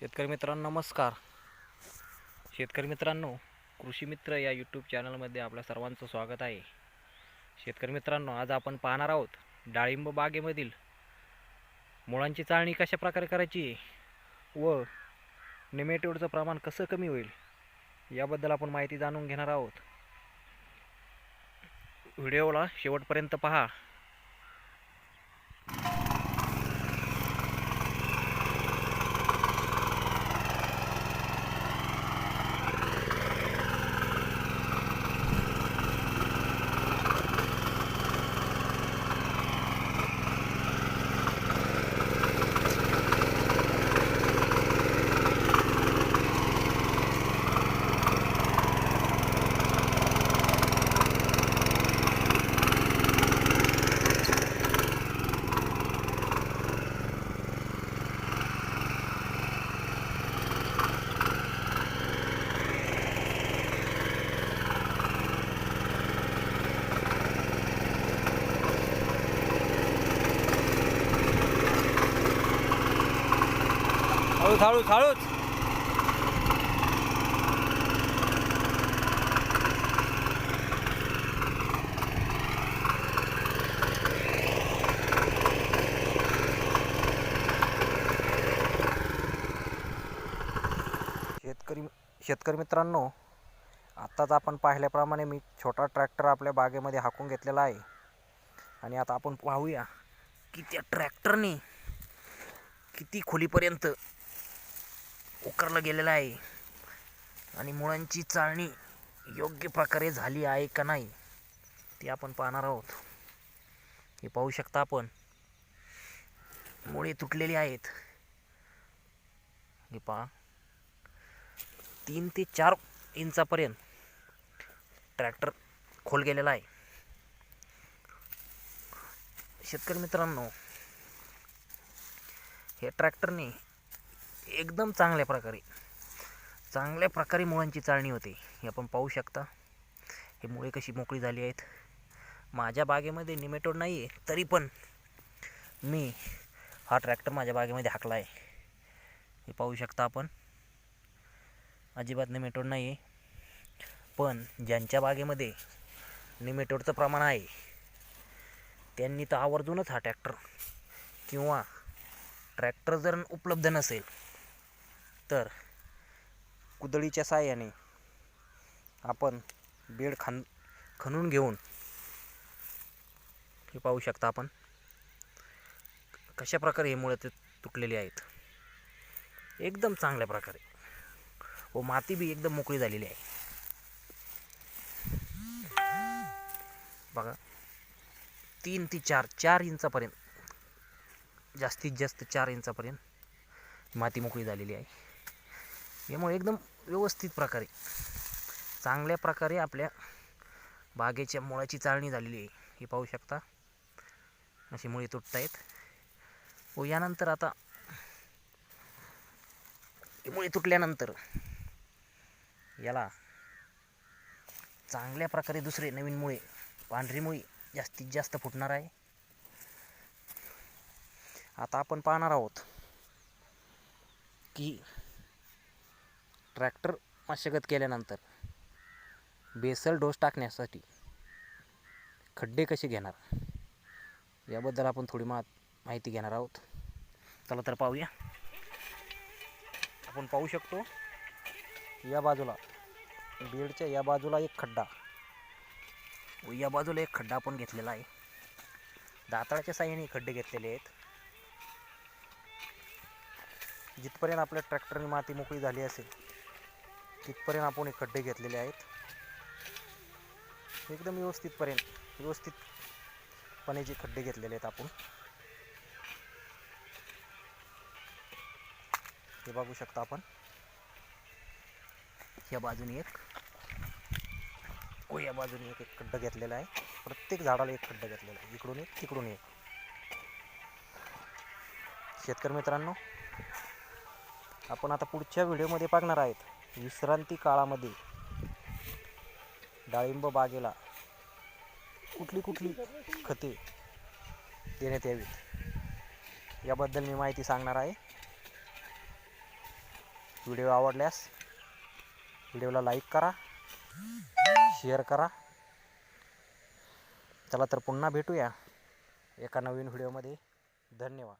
शेतकरी मित्रांनो नमस्कार. शेतकरी मित्रांनो कृषी मित्र या यूट्यूब चॅनलमध्ये आपल्या सर्वांचं स्वागत आहे. शेतकरी मित्रांनो आज आपण पाहणार आहोत डाळिंब बागेमधील मुळांची चाळणी कशा प्रकारे करायची व निमेटोडचं प्रमाण कसं कमी होईल याबद्दल आपण माहिती जाणून घेणार आहोत. व्हिडिओला शेवटपर्यंत पहा. हळूच हळूच हळूच शेतकरी शेतकरी मित्रांनो आत्ताच आपण पाहिल्याप्रमाणे मी छोटा ट्रॅक्टर आपल्या बागेमध्ये हाकून घेतलेला आहे. आणि आता आपण पाहूया की त्या ट्रॅक्टरने किती खोलीपर्यंत उकरलं गेलेलं आहे. आणि मुळांची चाळणी योग्य प्रकारे झाली आहे का नाही ते आपण पाहणार आहोत. हे पाहू शकता आपण. मुळे तुटलेली आहेत. हे पहा. तीन ते चार इंचापर्यंत ट्रॅक्टर खोल गेलेला आहे. शेतकरी मित्रांनो हे ट्रॅक्टरने एकदम चांगल्या प्रकारे. चांगल्या प्रकारे मुळांची चाळणी होते. हे आपण पाहू शकता. हे मुळे कशी मोकळी झाली आहेत. माझ्या बागेमध्ये निमेटोड नाही आहे तरी पण मी हा ट्रॅक्टर माझ्या बागेमध्ये हाकला आहे हे पाहू शकता आपण. अजिबात निमेटोड नाही आहे पण ज्यांच्या बागेमध्ये निमेटोडचं प्रमाण आहे त्यांनी तर आवर्जूनच हा ट्रॅक्टर किंवा ट्रॅक्टर जर उपलब्ध नसेल तर कुदळीच्या साहाय्याने आपण बेड खान खणून घेऊन हे पाहू शकता आपण कशा प्रकारे हे मुळे ते तुटलेले आहेत. एकदम चांगल्या प्रकारे. व माती बी एकदम मोकळी झालेली आहे. बघा तीन ते चार चार इंचापर्यंत जास्तीत जास्त चार इंचापर्यंत माती मोकळी झालेली आहे. यामुळे एकदम व्यवस्थित प्रकारे चांगल्या प्रकारे आपल्या बागेच्या मुळाची चाळणी झालेली आहे. हे पाहू शकता. अशी मुळी तुटत आहेत. व यानंतर आता मुळे मुळी तुटल्यानंतर याला चांगल्या प्रकारे दुसरे नवीन मुळे पांढरी मुळी जास्तीत जास्त फुटणार आहे. आता आपण पाहणार आहोत की ट्रॅक्टर मशागत केल्यानंतर बेसल डोस टाकण्यासाठी खड्डे कसे घेणार? याबद्दल आपण थोडी मा माहिती घेणार आहोत. चला तर पाहूया. आपण पाहू शकतो या बाजूला बेडच्या या बाजूला एक खड्डा. व या बाजूला एक खड्डा आपण घेतलेला आहे. दाताळाच्या साह्याने खड्डे घेतलेले आहेत. जिथपर्यंत आपल्या ट्रॅक्टरने माती मोकळी झाली असेल तिथपर्यंत आपण हे खड्डे घेतलेले आहेत? एकदम व्यवस्थितपर्यंत व्यवस्थितपणे जे खड्डे घेतलेले आहेत आपण. हे बघू शकता आपण. या बाजूने एक व या बाजूने एक एक खड्डा घेतलेला आहे. प्रत्येक झाडाला एक खड्डा घेतलेला आहे. इकडून एक तिकडून एक. शेतकरी मित्रांनो आपण आता पुढच्या व्हिडिओमध्ये पाहणार आहेत. विश्रांती काळामध्ये डाळिंब बागेला कुठली कुठली खते देण्यात यावीत? याबद्दल मी माहिती सांगणार आहे. व्हिडिओ आवडल्यास व्हिडिओला लाईक करा शेअर करा. चला तर पुन्हा भेटूया एका नवीन व्हिडिओमध्ये. धन्यवाद.